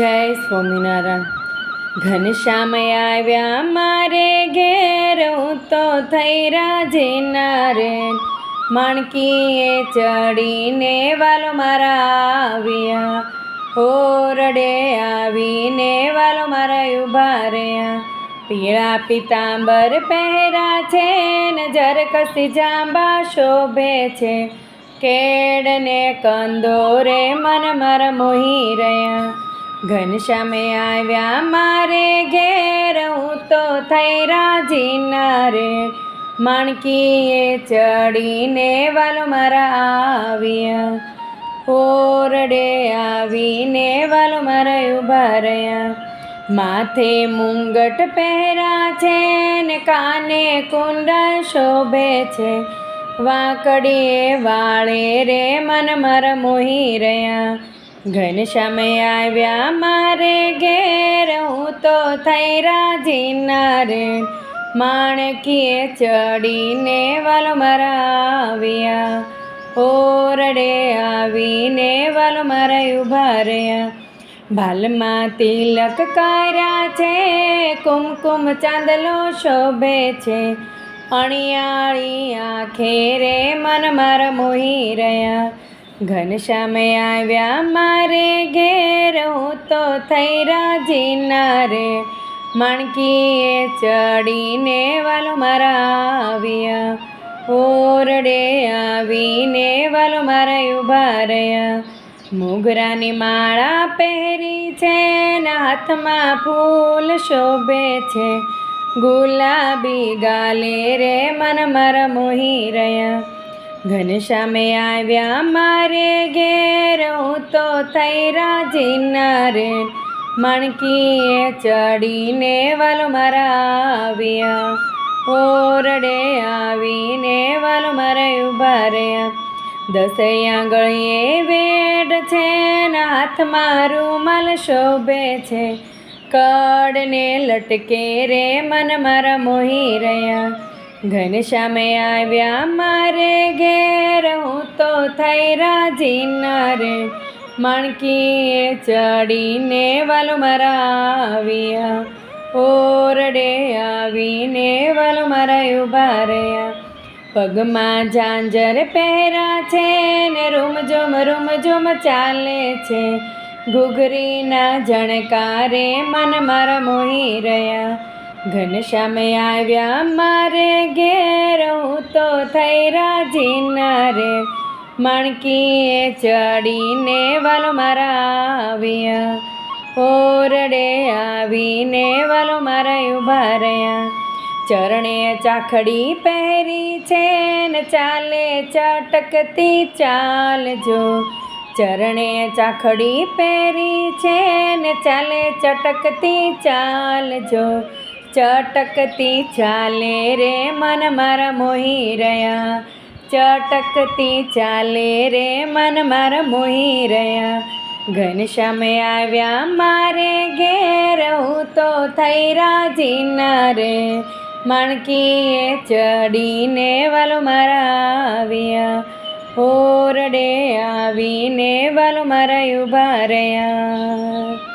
જય સ્વામિનારાયણ. ઘનશ્યામ આવ્યા, મારે ઘેર હું તો થઈ રાજીના રે માણકીએ ચડીને વાલો મારા આવ્યા. હોરડે આવીને વાલો મારા ઊભા રહ્યા. પીળા પિતાંબર પહેરા છે ને જરકસી જાંબા શોભે છે. કેડને કંદોરે મન મર મોહી રહ્યા. ઘનશ્યામે આવ્યા, મારે ઘેર હું તો થઈ રાજી નરે માણકીએ ચડીને વાલો મારા આવ્યા ઓરડે આવીને વાલો મારા ઊભા રહ્યા. માથે મુંગટ પહેરા છે ને કાને કુંડા શોભે છે. વાકડીએ વાળે રે મન મર મોહી રહ્યા. ઘનશ્યામે આવ્યા મારે ઘેર, હું તો થઈ રાજી રે માણકીએ ચડીને વાલો મારા આવ્યા ઓરડે આવીને વાલો મારા ભાર્યા ભાલમાં તિલક કાર્યા છે, કુમકુમ ચાંદલો શોભે છે. અણિયાળી આખેરે મન મારા મોહી રહ્યા. ઘનશ્યામે આવ્યા મારે, ઘેર તો થઈ રાજીના રે. માણકીએ ચડીને વાલો મારા આવ્યા ઓરડે આવીને વાલો મારા ઊભા રહ્યા મોગરાની માળા પહેરી છે હાથમાં ફૂલ શોભે છે. ગુલાબી ગાલે રે મન મારા મોહી રહ્યા ઘનશ્યામે આવ્યા, મારે ઘેર હું તો થઈ રાજી નરે માણકીએ ચડીને વાલો મારા આવ્યા. ઓરડે આવીને વાલો મારા ઊભા રહ્યા. દસૈયા ગળીએ વેડ છે ને હાથમાં રૂમાલ શોભે છે. કડને લટકે રે મન મારા મોહી રહ્યા. ઘનશ્યામે આવ્યા, મારે ઘેર હું તો થઈ રાજી નરે. માણકીએ ચડીને વાલો મારા આવ્યા ઓરડે આવીને વાલું મારા ઊભા રહ્યા. પગમાં ઝાંઝર પહેરા છે ને રૂમ ઝુમ રૂમ ઝુમ ચાલે છે. ઘૂઘરીના જણકારે મન મારા મોહી રહ્યા. ઘનશ્યામે આવ્યા મારે ઘેર હું તો થઈ રાજીના રે. માણકીએ ચડીને વાલો મારા આવ્યા ઓરડે આવીને વાલો મારા ઊભા રહ્યા. ચરણે ચાખડી પહેરી છે ને ચાલે, ચટકતી ચાલજો. ચરણે ચાખડી પહેરી છે ને ચાલે, ચટકતી ચાલજો. ચટકતી ચાલે રે મન મારા મોહી રહ્યા ચટકતી ચાલે રે મન મારા મોહી રહ્યા ઘનશ્યામે આવ્યા મારે ઘેર હું તો થઈ રાજીના રે માણકીએ ચડીને વાલો મારા આવ્યા ઓરડે આવીને વાલો મારા ઊભા રહ્યા